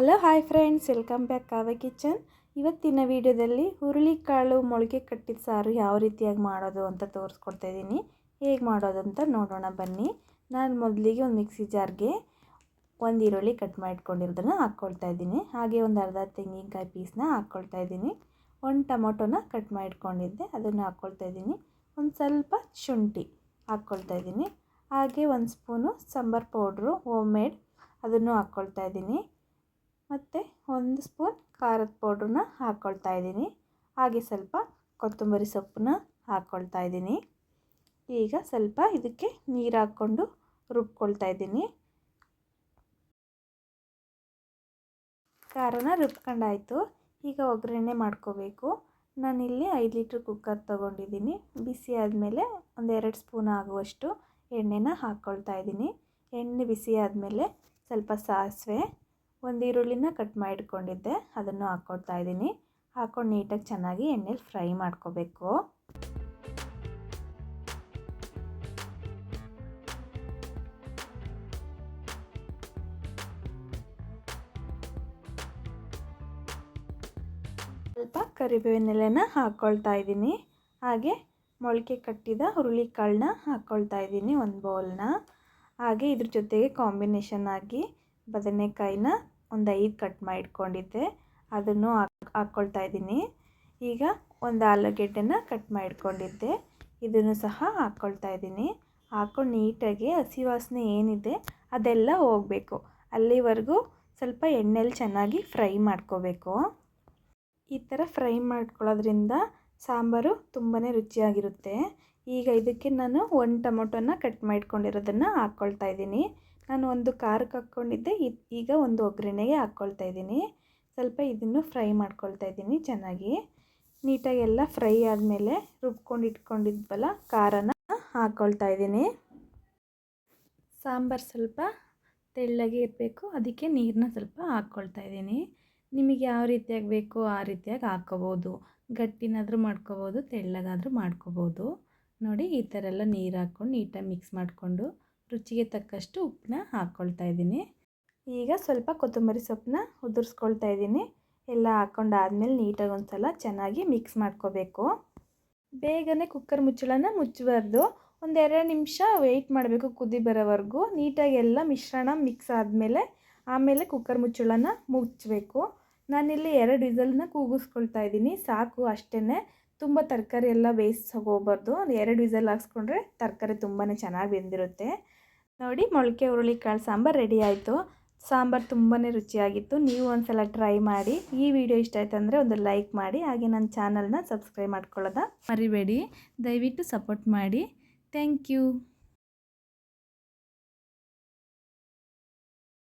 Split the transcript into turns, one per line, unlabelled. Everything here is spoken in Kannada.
Hello, hi friends, welcome back Kavya kitchen. ಇವತ್ತಿನ ವಿಡಿಯೋದಲ್ಲಿ ಹುರುಳಿಕಾಳು ಮೊಳಕೆ ಕಟ್ಟಿದ ಸಾರು ಯಾವ ರೀತಿಯಾಗಿ ಮಾಡೋದು ಅಂತ ತೋರಿಸ್ಕೊಡ್ತಾ ಇದ್ದೀನಿ. ಹೇಗೆ ಮಾಡೋದು ಅಂತ ನೋಡೋಣ, ಬನ್ನಿ. ನಾನು ಮೊದಲಿಗೆ ಒಂದು ಮಿಕ್ಸಿ ಜಾರ್ಗೆ ಒಂದು ಈರುಳ್ಳಿ ಕಟ್ ಮಾಡಿಟ್ಕೊಂಡಿರೋದನ್ನು ಹಾಕ್ಕೊಳ್ತಾ ಇದ್ದೀನಿ. ಹಾಗೆ ಒಂದು ಅರ್ಧ ತೆಂಗಿನಕಾಯಿ ಪೀಸ್ನ ಹಾಕ್ಕೊಳ್ತಾ ಇದ್ದೀನಿ. ಒಂದು ಟೊಮೊಟೊನ ಕಟ್ ಮಾಡಿಟ್ಕೊಂಡಿದ್ದೆ ಅದನ್ನು ಹಾಕ್ಕೊಳ್ತಾ ಇದ್ದೀನಿ. ಒಂದು ಸ್ವಲ್ಪ ಶುಂಠಿ ಹಾಕ್ಕೊಳ್ತಾ ಇದ್ದೀನಿ. ಹಾಗೆ ಒಂದು spoon sambar powder, home made ಅದನ್ನು ಹಾಕ್ಕೊಳ್ತಾ ಇದ್ದೀನಿ. ಮತ್ತು ಒಂದು ಸ್ಪೂನ್ ಖಾರದ ಪೌಡ್ರನ್ನ ಹಾಕ್ಕೊಳ್ತಾ ಇದ್ದೀನಿ. ಹಾಗೆ ಸ್ವಲ್ಪ ಕೊತ್ತಂಬರಿ ಸೊಪ್ಪನ್ನ ಹಾಕ್ಕೊಳ್ತಾ ಇದ್ದೀನಿ. ಈಗ ಸ್ವಲ್ಪ ಇದಕ್ಕೆ ನೀರು ಹಾಕ್ಕೊಂಡು ರುಬ್ಕೊಳ್ತಾ ಇದ್ದೀನಿ. ಖಾರನ ರುಬ್ಕೊಂಡಾಯಿತು. ಈಗ ಒಗ್ಗರಣೆ ಮಾಡ್ಕೋಬೇಕು. ನಾನಿಲ್ಲಿ ಐದು ಲೀಟ್ರ್ ಕುಕ್ಕರ್ ತೊಗೊಂಡಿದ್ದೀನಿ. ಬಿಸಿ ಆದಮೇಲೆ ಒಂದೆರಡು ಸ್ಪೂನ್ ಆಗುವಷ್ಟು ಎಣ್ಣೆನ ಹಾಕ್ಕೊಳ್ತಾ ಇದ್ದೀನಿ. ಎಣ್ಣೆ ಬಿಸಿ ಆದಮೇಲೆ ಸ್ವಲ್ಪ ಸಾಸಿವೆ ಒಂದು ಈರುಳ್ಳಿನ ಕಟ್ ಮಾಡಿಟ್ಕೊಂಡಿದ್ದೆ. ಅದನ್ನು ಹಾಕ್ಕೊಳ್ತಾ ಇದ್ದೀನಿ. ಹಾಕ್ಕೊಂಡು ನೀಟಾಗಿ ಚೆನ್ನಾಗಿ ಎಣ್ಣೆಲಿ ಫ್ರೈ ಮಾಡ್ಕೋಬೇಕು. ಸ್ವಲ್ಪ ಕರಿಬೇವಿನೆಲೆನ ಹಾಕ್ಕೊಳ್ತಾ ಇದ್ದೀನಿ. ಹಾಗೆ ಮೊಳಕೆ ಕಟ್ಟಿದ ಹುರುಳಿಕಾಳನ್ನ ಹಾಕ್ಕೊಳ್ತಾ ಇದ್ದೀನಿ ಒಂದು ಬೌಲ್ನ. ಹಾಗೆ ಇದ್ರ ಜೊತೆಗೆ ಕಾಂಬಿನೇಷನ್ ಆಗಿ ಬದನೆಕಾಯಿನ ಒಂದು ಐದು ಕಟ್ ಮಾಡಿಟ್ಕೊಂಡಿದ್ದೆ. ಅದನ್ನು ಹಾಕ್ ಹಾಕ್ಕೊಳ್ತಾ ಇದ್ದೀನಿ. ಈಗ ಒಂದು ಆಲೂಗೆಡ್ಡೆನ ಕಟ್ ಮಾಡಿಟ್ಕೊಂಡಿದ್ದೆ. ಇದನ್ನು ಸಹ ಹಾಕ್ಕೊಳ್ತಾ ಇದ್ದೀನಿ. ಹಾಕ್ಕೊಂಡು ನೀಟಾಗಿ ಹಸಿ ವಾಸನೆ ಏನಿದೆ ಅದೆಲ್ಲ ಹೋಗಬೇಕು. ಅಲ್ಲಿವರೆಗೂ ಸ್ವಲ್ಪ ಎಣ್ಣೆಲಿ ಚೆನ್ನಾಗಿ ಫ್ರೈ ಮಾಡ್ಕೋಬೇಕು. ಈ ಥರ ಫ್ರೈ ಮಾಡ್ಕೊಳ್ಳೋದ್ರಿಂದ ಸಾಂಬಾರು ತುಂಬಾ ರುಚಿಯಾಗಿರುತ್ತೆ. ಈಗ ಇದಕ್ಕೆ ನಾನು ಒಂದು ಟೊಮೊಟೊನ ಕಟ್ ಮಾಡಿಕೊಂಡಿರೋದನ್ನು ಹಾಕ್ಕೊಳ್ತಾ ಇದ್ದೀನಿ. ನಾನು ಒಂದು ಖಾರಕ್ಕೆ ಹಾಕ್ಕೊಂಡಿದ್ದೆ ಈಗ ಒಂದು ಒಗ್ಗರಣೆಗೆ ಹಾಕ್ಕೊಳ್ತಾ ಇದ್ದೀನಿ. ಸ್ವಲ್ಪ ಇದನ್ನು ಫ್ರೈ ಮಾಡ್ಕೊಳ್ತಾ ಇದ್ದೀನಿ ಚೆನ್ನಾಗಿ. ನೀಟಾಗಿ ಎಲ್ಲ ಫ್ರೈ ಆದಮೇಲೆ ರುಬ್ಕೊಂಡು ಇಟ್ಕೊಂಡಿದ್ವಲ್ಲ, ಖಾರನ ಹಾಕ್ಕೊಳ್ತಾ ಇದ್ದೀನಿ. ಸಾಂಬಾರು ಸ್ವಲ್ಪ ತೆಳ್ಳಗೆ ಇರಬೇಕು, ಅದಕ್ಕೆ ನೀರನ್ನ ಸ್ವಲ್ಪ ಹಾಕ್ಕೊಳ್ತಾ ಇದ್ದೀನಿ. ನಿಮಗೆ ಯಾವ ರೀತಿಯಾಗಿ ಬೇಕೋ ಆ ರೀತಿಯಾಗಿ ಹಾಕ್ಕೋಬೋದು. ಗಟ್ಟಿನಾದರೂ ಮಾಡ್ಕೋಬೋದು, ತೆಳ್ಳಗಾದರೂ ಮಾಡ್ಕೋಬೋದು. ನೋಡಿ, ಈ ಥರ ಎಲ್ಲ ನೀರು ಹಾಕ್ಕೊಂಡು ನೀಟಾಗಿ ಮಿಕ್ಸ್ ಮಾಡಿಕೊಂಡು ರುಚಿಗೆ ತಕ್ಕಷ್ಟು ಉಪ್ಪನ್ನ ಹಾಕ್ಕೊಳ್ತಾ ಇದ್ದೀನಿ. ಈಗ ಸ್ವಲ್ಪ ಕೊತ್ತಂಬರಿ ಸೊಪ್ಪನ್ನ ಉದುರಿಸ್ಕೊಳ್ತಾ ಇದ್ದೀನಿ. ಎಲ್ಲ ಹಾಕ್ಕೊಂಡಾದ್ಮೇಲೆ ನೀಟಾಗಿ ಒಂದು ಸಲ ಚೆನ್ನಾಗಿ ಮಿಕ್ಸ್ ಮಾಡ್ಕೋಬೇಕು. ಬೇಗನೆ ಕುಕ್ಕರ್ ಮುಚ್ಚಳನ ಮುಚ್ಚಬಾರ್ದು. ಒಂದೆರಡು ನಿಮಿಷ ವೆಯ್ಟ್ ಮಾಡಬೇಕು ಕುದಿ ಬರೋವರೆಗೂ. ನೀಟಾಗಿ ಎಲ್ಲ ಮಿಶ್ರಣ ಮಿಕ್ಸ್ ಆದಮೇಲೆ ಆಮೇಲೆ ಕುಕ್ಕರ್ ಮುಚ್ಚಳನ ಮುಚ್ಚಬೇಕು. ನಾನಿಲ್ಲಿ ಎರಡು ವಿಸಲ್ನ ಕೂಗಿಸ್ಕೊಳ್ತಾ ಇದ್ದೀನಿ. ಸಾಕು ಅಷ್ಟೇ ತುಂಬ ತರಕಾರಿ ಎಲ್ಲ ಬೇಯಿಸೋಗೋಗ್ಬಾರ್ದು ಎರಡು ವಿಸಲ್ ಹಾಕ್ಸ್ಕೊಂಡ್ರೆ ತರಕಾರಿ ತುಂಬಾ ಚೆನ್ನಾಗಿ ಬೆಂದಿರುತ್ತೆ. ನೋಡಿ, ಮೊಳಕೆ, ಹುರುಳಿಕಾಳು, ಸಾಂಬಾರು ರೆಡಿ ಆಯಿತು. ಸಾಂಬಾರು ತುಂಬಾ ರುಚಿಯಾಗಿತ್ತು. ನೀವು ಒಂದು ಸಲ ಟ್ರೈ ಮಾಡಿ. ಈ ವಿಡಿಯೋ ಇಷ್ಟ ಆಯ್ತು ಅಂದರೆ ಒಂದು ಲೈಕ್ ಮಾಡಿ. ಹಾಗೆ ನನ್ನ ಚಾನಲ್ನ ಸಬ್ಸ್ಕ್ರೈಬ್ ಮಾಡ್ಕೊಳ್ಳೋದ? ಮರಿಬೇಡಿ. ದಯವಿಟ್ಟು ಸಪೋರ್ಟ್ ಮಾಡಿ. Thank you